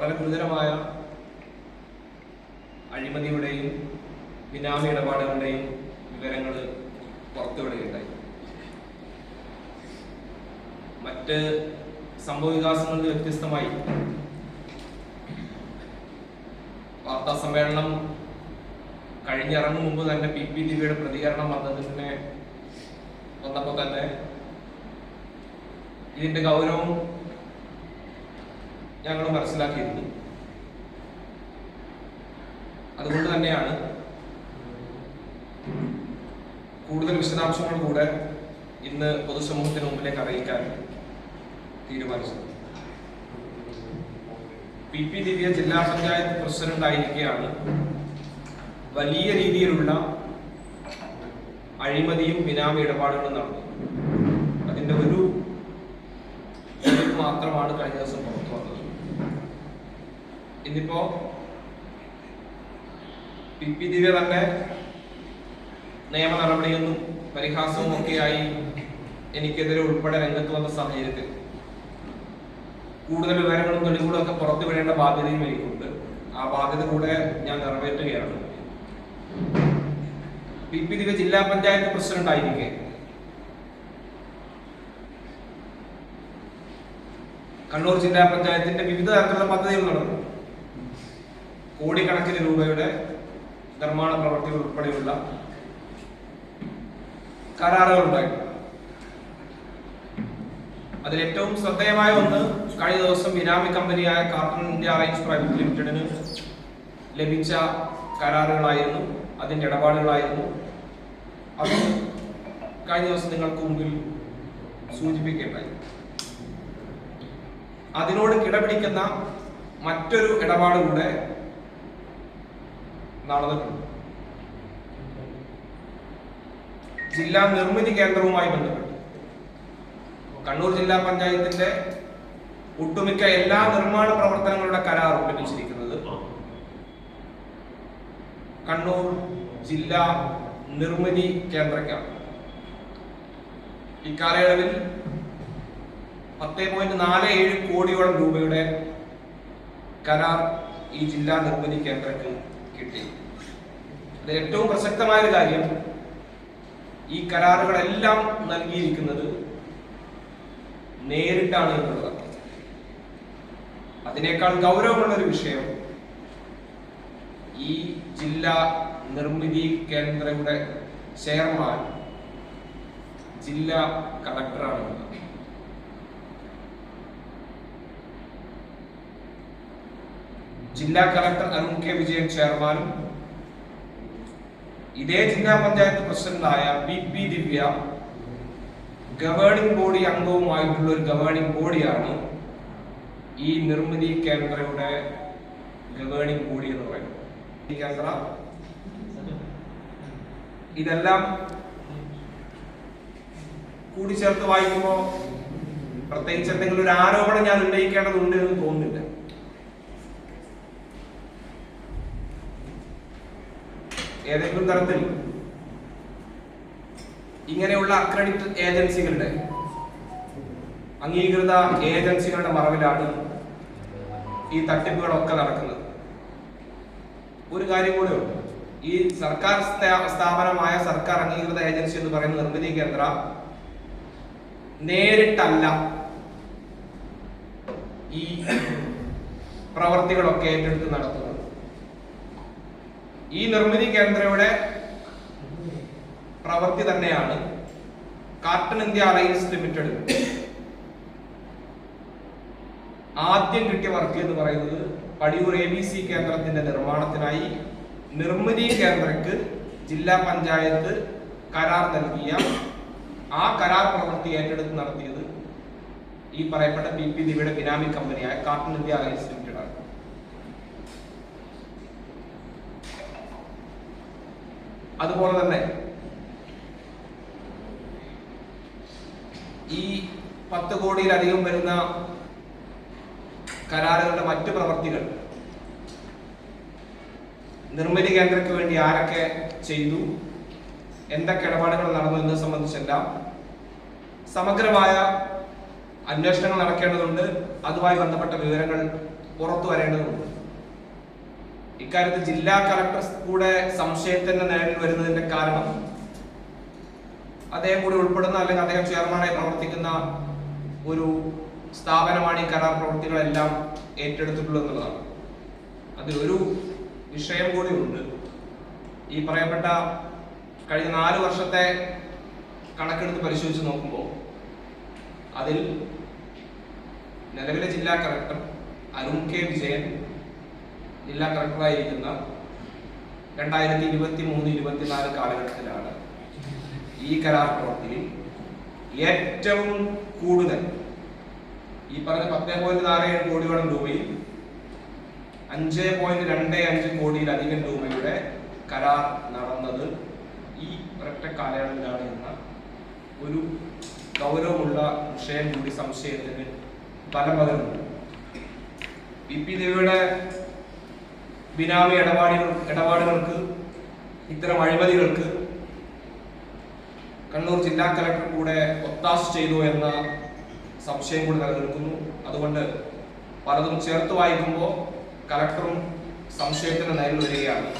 വളരെ ഗുരുതരമായ അഴിമതിയുടെയും ബിനാമി ഇടപാടുകളുടെയും വിവരങ്ങൾ പുറത്തുവിടുകയുണ്ടായി. മറ്റ് സംഭവ വികാസങ്ങളിൽ വ്യത്യസ്തമായി വാർത്താ സമ്മേളനം കഴിഞ്ഞിറങ്ങും മുമ്പ് തന്നെ പി പി ദിവ്യയുടെ പ്രതികരണം വന്നതിനെ വന്നപ്പോൾ തന്നെ ഇതിന്റെ ഗൗരവം ഞങ്ങൾ മനസ്സിലാക്കിയിരുന്നു. അതുകൊണ്ട് തന്നെയാണ് കൂടുതൽ വിശദാംശങ്ങൾ കൂടെ ഇന്ന് പൊതുസമൂഹത്തിന് മുമ്പിലേക്ക് അറിയിക്കാൻ തീരുമാനിച്ചത്. പി. പി. ദിവ്യ ജില്ലാ പഞ്ചായത്ത് പ്രസിഡന്റ് ആയിരിക്കെയാണ്. വലിയ രീതിയിലുള്ള അഴിമതിയും ബിനാമി ഇടപാടുകളും നടന്നു അതിന്റെ ഒരു മാത്രമാണ് കഴിഞ്ഞ ദിവസം പുറത്തു വന്നത്. ഇന്നിപ്പോ പി പി ദിവ്യ തന്നെ നിയമ നടപടിയൊന്നും പരിഹാസവും ഒക്കെയായി എനിക്കെതിരെ ഉൾപ്പെടെ രംഗത്ത് വന്ന സാഹചര്യത്തിൽ കൂടുതൽ വിവരങ്ങളും തെളിവുകളും ഒക്കെ പുറത്തു വിടേണ്ട ബാധ്യതയും എനിക്കുണ്ട്. ആ ബാധ്യത കൂടെ ഞാൻ നിറവേറ്റുകയാണ്. പി പി ദിവ്യ ജില്ലാ പഞ്ചായത്ത് പ്രസിഡന്റ് ആയിരിക്കെ. കണ്ണൂർ ജില്ലാ പഞ്ചായത്തിന്റെ വിവിധ തരത്തിലുള്ള പദ്ധതികൾ നടന്നു. കോടിക്കണക്കിന് രൂപയുടെ നിർമ്മാണ പ്രവർത്തികൾ ഉൾപ്പെടെയുള്ള കരാറുകൾ ഉണ്ടായിട്ടുണ്ട് അതിൽ ഏറ്റവും ശ്രദ്ധേയമായ ഒന്ന് കഴിഞ്ഞ ദിവസം ബിനാമി കമ്പനിയായ കാർട്ടൺ ഇന്ത്യ അറേഞ്ച് പ്രൈവറ്റ് ലിമിറ്റഡിന് ലഭിച്ച കരാറുകളായിരുന്നു അതിന്റെ ഇടപാടുകളായിരുന്നു. അത് കഴിഞ്ഞ ദിവസം നിങ്ങൾക്ക് മുമ്പിൽ സൂചിപ്പിക്കേണ്ടായി. അതിനോട് കിടപിടിക്കുന്ന മറ്റൊരു ഇടപാട് കൂടെ നടന്നിട്ടുണ്ട്. ജില്ലാ നിർമ്മിതി കേന്ദ്രവുമായി ബന്ധപ്പെട്ട്. കണ്ണൂർ ജില്ലാ പഞ്ചായത്തിന്റെ ഒട്ടുമിക്ക എല്ലാ നിർമ്മാണ പ്രവർത്തനങ്ങളുടെ കരാർ ഒപ്പിപ്പിച്ചിരിക്കുന്നത് കണ്ണൂർ ജില്ലാ നിർമ്മിതി കേന്ദ്രക്കാണ്. ഇക്കാലയളവിൽ പത്ത് പോയിന്റ് നാല് ഏഴ് കോടിയോളം രൂപയുടെ കരാർ ഈ ജില്ലാ നിർമ്മിതി കേന്ദ്രക്ക് കിട്ടി. അതിൽ ഏറ്റവും പ്രസക്തമായ ഒരു കാര്യം ഈ കരാറുകളെല്ലാം നൽകിയിരിക്കുന്നത് നേരിട്ടാണ് എന്നുള്ളതാണ്. അതിനേക്കാൾ ഗൗരവമുള്ള ഒരു വിഷയം ഈ ജില്ലാ നിർമ്മിതി കേന്ദ്രയുടെ ചെയർമാൻ ജില്ലാ കളക്ടറാണ്. ജില്ലാ കളക്ടർ അരുൺ കെ വിജയൻ ചെയർമാനും ഇതേ ജില്ലാ പഞ്ചായത്ത് പ്രസിഡന്റായ P P Divya governing body അംഗവുമായിട്ടുള്ള ഒരു ഗവേണിംഗ് ബോഡിയാണ് ഈ നിർമ്മിതി കേന്ദ്രയുടെ ഗവേണിംഗ് ബോഡി എന്ന് പറയുന്നത്. ഈ കേന്ദ്ര. ഇതെല്ലാം കൂടിച്ചേർത്ത് വായിക്കുമ്പോൾ പ്രത്യേകിച്ച് എന്തെങ്കിലും ഒരു ആരോപണം ഞാൻ ഉന്നയിക്കേണ്ടതുണ്ട് എന്ന് തോന്നുന്നില്ല. ഏതെങ്കിലും തരത്തിൽ ഇങ്ങനെയുള്ള അക്രഡിറ്റ് ഏജൻസികളുടെ അംഗീകൃത ഏജൻസികളുടെ മറവിലാണ് ഈ തട്ടിപ്പുകളൊക്കെ നടക്കുന്നത്. ഒരു കാര്യം കൂടെ ഈ സർക്കാർ സ്ഥാപനമായ സർക്കാർ അംഗീകൃത ഏജൻസി എന്ന് പറയുന്ന നിർമ്മിതി കേന്ദ്ര നേരിട്ടല്ല ഈ പ്രവർത്തികളൊക്കെ ഏറ്റെടുത്ത് നടത്തുന്നത്. ഈ നിർമ്മിതി കേന്ദ്രയുടെ പ്രവൃത്തി തന്നെയാണ് കാർട്ടൺ ഇന്ത്യ അലയൻസ് ലിമിറ്റഡ് ആദ്യം കിട്ടിയ വർക്ക് എന്ന് പറയുന്നത് പടിയൂർ എ ബി സി കേന്ദ്രത്തിന്റെ നിർമ്മാണത്തിനായി നിർമ്മിതി കേന്ദ്രക്ക് ജില്ലാ പഞ്ചായത്ത് കരാർ നൽകിയ ആ കരാർ പ്രവൃത്തി ഏറ്റെടുത്ത് നടത്തിയത് ഈ പറയപ്പെട്ട പി പി ദിവിയുടെ ബിനാമി കമ്പനിയായ കാർട്ടൺ ഇന്ത്യ റെയിൽസ് ലിമിറ്റഡ് ആണ് അതുപോലെ തന്നെ ഈ പത്ത് കോടിയിലധികം വരുന്ന കരാറുകളുടെ മറ്റു പ്രവർത്തികൾ നിർമ്മിതി കേന്ദ്രയ്ക്ക് വേണ്ടി ആരൊക്കെ ചെയ്തു? എന്തൊക്കെ ഇടപാടുകൾ നടന്നു എന്നത് സംബന്ധിച്ചെല്ലാം സമഗ്രമായ അന്വേഷണങ്ങൾ നടക്കേണ്ടതുണ്ട്. അതുമായി ബന്ധപ്പെട്ട വിവരങ്ങൾ പുറത്തു വരേണ്ടതുണ്ട്. ഇക്കാര്യത്തിൽ ജില്ലാ കളക്ടർ കൂടെ സംശയത്തിന്റെ നിലവിൽ വരുന്നതിന്റെ കാരണം അദ്ദേഹം കൂടി ഉൾപ്പെടുന്ന അല്ലെങ്കിൽ അദ്ദേഹം ചെയർമാനായി പ്രവർത്തിക്കുന്ന ഒരു സ്ഥാപനമാണ് ഈ കരാർ പ്രവൃത്തികളെല്ലാം ഏറ്റെടുത്തിട്ടുള്ളത് എന്നുള്ളതാണ്. അതിലൊരു വിഷയം കൂടി ഉണ്ട്. ഈ പറയപ്പെട്ട കഴിഞ്ഞ നാല് വർഷത്തെ കണക്കെടുത്ത് പരിശോധിച്ച് നോക്കുമ്പോൾ അതിൽ നിലവിലെ ജില്ലാ കളക്ടർ അരുൺ കെ വിജയൻ ജില്ലാ കളക്ടറായിരിക്കുന്ന രണ്ടായിരത്തി ഇരുപത്തി മൂന്ന് ഇരുപത്തിനാല് കാലഘട്ടത്തിലാണ് ഈ കരാർ പ്രവൃത്തിയിൽ ഏറ്റവും കൂടുതൽ ഈ പറഞ്ഞ പത്തേ പോയിന്റ് നാല് ഏഴ് കോടിയോളം രൂപയിൽ അഞ്ച് പോയിന്റ് രണ്ട് അഞ്ച് കോടിയിലധികം രൂപയുടെ കരാർ നടന്നത് ഈ ഒരൊറ്റ കാലയളവിലാണ് എന്ന ഒരു ഗൗരവമുള്ള വിഷയം കൂടി സംശയത്തിന് ബലം പകരുന്നുണ്ട് പി പി ദേവിയുടെ ബിനാമി ഇടപാടുകൾ ഇടപാടുകൾക്ക് ഇത്തരം അഴിമതികൾക്ക് കണ്ണൂർ ജില്ലാ കലക്ടർ കൂടെ ഒത്താശ ചെയ്തു എന്ന സംശയം കൂടി നിലനിൽക്കുന്നു. അതുകൊണ്ട് പലതും ചേർത്ത് വായിക്കുമ്പോൾ കലക്ടറും സംശയത്തിന് നേരിൽ വരികയാണ്.